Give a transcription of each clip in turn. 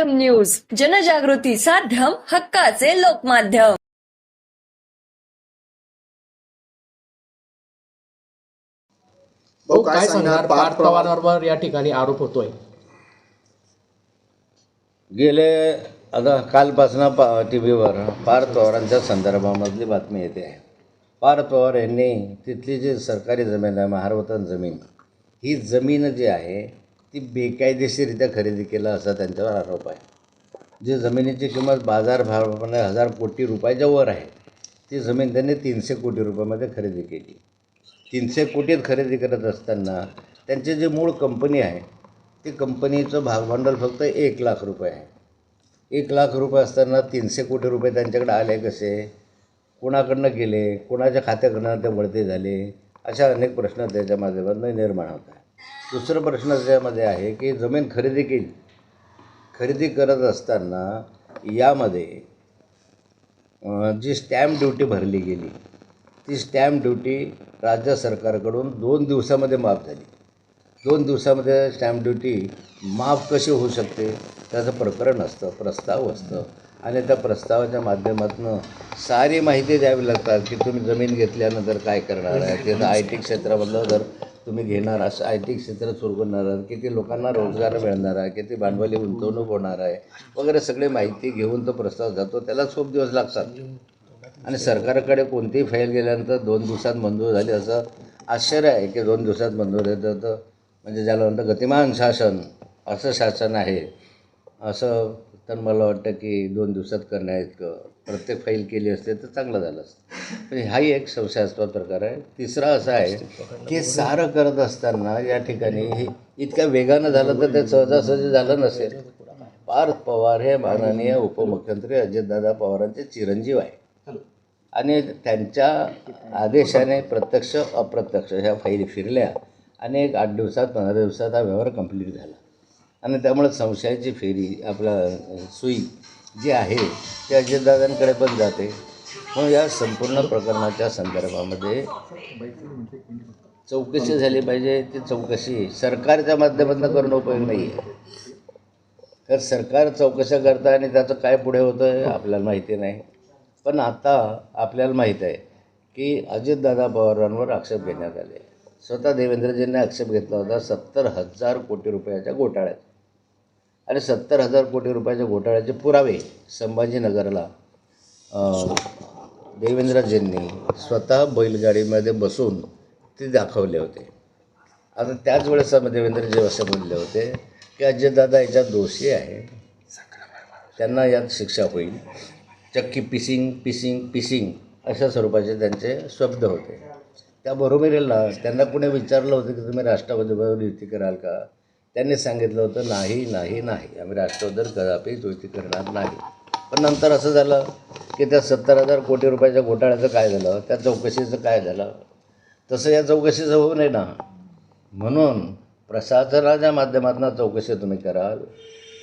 लोकमाध्यम news जनजागृती साध्यम हक्काचे लोकमाध्यम. भाऊ काय सांगणार? पार्थ पवारांवर या ठिकाणी आरोप होतोय. गेले आता कालपासून पा टी व्हीवर पार्थ पवारांच्या संदर्भामधली बातमी येते. आहे पार्थ पवार यांनी तिथली जी सरकारी जमीन आहे महारवतन जमीन ही जमीन जी आहे ती बेकायदेशीरित्या खरेदी केलं असा त्यांच्यावर आरोप आहे. जे जमिनीची किंमत बाजारभावाप्रमाणे हजार कोटी रुपयाच्या वर आहे ती जमीन त्यांनी तीनशे कोटी रुपयामध्ये खरेदी केली. तीनशे कोटीत खरेदी करत असताना त्यांची जी मूळ कंपनी आहे ती कंपनीचं भागभांडवल फक्त एक लाख रुपये आहे. एक लाख रुपये असताना तीनशे कोटी रुपये त्यांच्याकडे आले कसे? कोणाकडनं गेले कोणाच्या खात्याकडनं ते वळते झाले? अशा अनेक प्रश्न त्याच्या माध्यमातून निर्माण होत आहे दुसरा प्रश्न त्यामध्ये आहे की जमीन खरेदी केली खरेदी करत असताना यामध्ये जी स्टॅम्प ड्युटी भरली गेली ती स्टॅम्प ड्युटी राज्य सरकारकडून दोन दिवसामध्ये माफ झाली. दोन दिवसामध्ये स्टॅम्प ड्युटी माफ कशी होऊ शकते? त्याचं प्रकरण असतं प्रस्ताव असतं. आणि त्या प्रस्तावाच्या माध्यमातून सारी माहिती द्यावी लागतात की तुम्ही जमीन घेतल्यानंतर काय करणार आहे? तिथं आय टी क्षेत्रामधलं जर तुम्ही घेणार असं आय टी क्षेत्र सुरू करणार आहात किती लोकांना रोजगार मिळणार आहे किती भांडवली गुंतवणूक होणार आहे वगैरे सगळी माहिती घेऊन तो प्रस्ताव जातो त्याला खूप दिवस लागतात. आणि सरकारकडे कोणतीही फाईल गेल्यानंतर दोन दिवसात मंजूर झाली असं आश्चर्य आहे की दोन दिवसात मंजूर येतं तर म्हणजे ज्याला म्हणतं गतिमान शासन असं शासन आहे असं तर मला वाटतं की दोन दिवसात करण्याइतकं प्रत्येक फाईल केली असते तर चांगलं झालं असतं. म्हणजे हाही एक संशयास्पद प्रकार आहे. तिसरा असा आहे की सारं करत असताना या ठिकाणी हे इतक्या वेगानं झालं तर ते सहजासहजी झालं नसेल. पार्थ पवार हे माननीय उपमुख्यमंत्री अजितदादा पवारांचे चिरंजीव आहे. आणि त्यांच्या आदेशाने प्रत्यक्ष अप्रत्यक्ष ह्या फाईली फिरल्या आणि एक आठ दिवसात पंधरा दिवसात हा व्यवहार कंप्लीट झाला. आणि त्यामुळे संशयाची फेरी आपला सुई जी आहे ती अजितदादांकडे पण जाते. म्हणून या संपूर्ण प्रकरणाच्या संदर्भामध्ये चौकशी झाली पाहिजे. ती चौकशी सरकारच्या माध्यमातून करणं उपयोग नाही आहे तर सरकार चौकशा करतं आणि त्याचं काय पुढे होतं आहे आपल्याला माहिती नाही. पण आता आपल्याला माहीत आहे की अजितदादा पवारांवर आक्षेप घेण्यात आले. स्वतः देवेंद्रजींनी आक्षेप घेतला होता सत्तर हजार कोटी रुपयाच्या घोटाळ्यात. आणि सत्तर हजार कोटी रुपयाच्या घोटाळ्याचे पुरावे संभाजीनगरला. देवेंद्रजींनी स्वतः बैलगाडीमध्ये बसून ते दाखवले होते. आता त्याच वेळेस देवेंद्रजी असे बोलले होते की अजितदादा याच्यात दोषी आहे. त्यांना यात शिक्षा होईल. चक्की पिसिंग पिसिंग पिसिंग अशा स्वरूपाचे त्यांचे शब्द होते. त्याबरोबरीला त्यांना कुणी विचारलं होतं की तुम्ही राष्ट्रवादीबरोबर युती कराल का? त्यांनी सांगितलं होतं नाही नाही नाही. आम्ही राष्ट्रवादर कदापि युती करणार नाही. पण नंतर असं झालं की त्या सत्तर हजार कोटी रुपयाच्या घोटाळ्याचं काय झालं त्या चौकशीचं काय झालं? तसं या चौकशीचं होऊ नये ना. म्हणून प्रशासनाच्या माध्यमातून चौकशी तुम्ही कराल.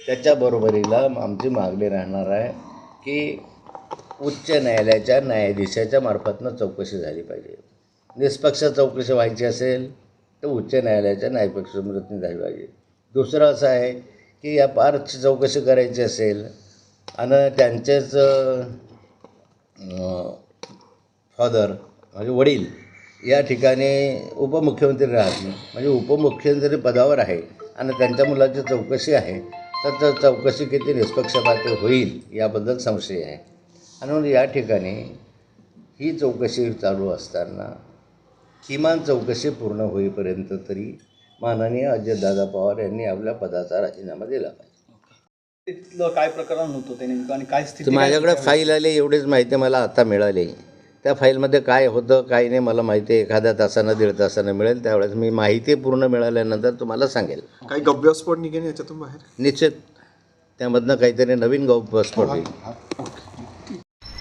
त्याच्याबरोबरीला आमची मागणी राहणार आहे की उच्च न्यायालयाच्या न्यायाधीशाच्या मार्फतनं चौकशी झाली पाहिजे. निष्पक्ष चौकशी व्हायची असेल तर उच्च न्यायालयाच्या न्यायपक्षामृतनी द्यावी पाहिजे दुसरं असं आहे की या पार्कची चौकशी करायची असेल आणि त्यांचेच फादर म्हणजे वडील या ठिकाणी उपमुख्यमंत्री राहतील म्हणजे उपमुख्यमंत्री पदावर आहे आणि त्यांच्या मुलाची चौकशी आहे. तर चौकशी किती निष्पक्षपाती होईल याबद्दल संशय आहे. आणि म्हणून या ठिकाणी ही चौकशी चालू असताना किमान चौकशी पूर्ण होईपर्यंत तरी माननीय अजितदादा पवार यांनी आपल्या पदाचा राजीनामा दिला पाहिजे. तिथलं काय प्रकरण होतं ते नेमकं आणि काय तर स्थिती माझ्याकडे फाईल आली एवढीच माहिती मला आता मिळाली. त्या फाईलमध्ये काय होतं काय नाही मला माहिती आहे एखाद्या तासानं दीड तासानं मिळेल त्यावेळेस मी माहिती पूर्ण मिळाल्यानंतर तुम्हाला सांगेल. काही गव्यस्फोट निघेल याच्यातून बाहेर? निश्चित. त्यामधनं काहीतरी नवीन गौस्फोट होईल.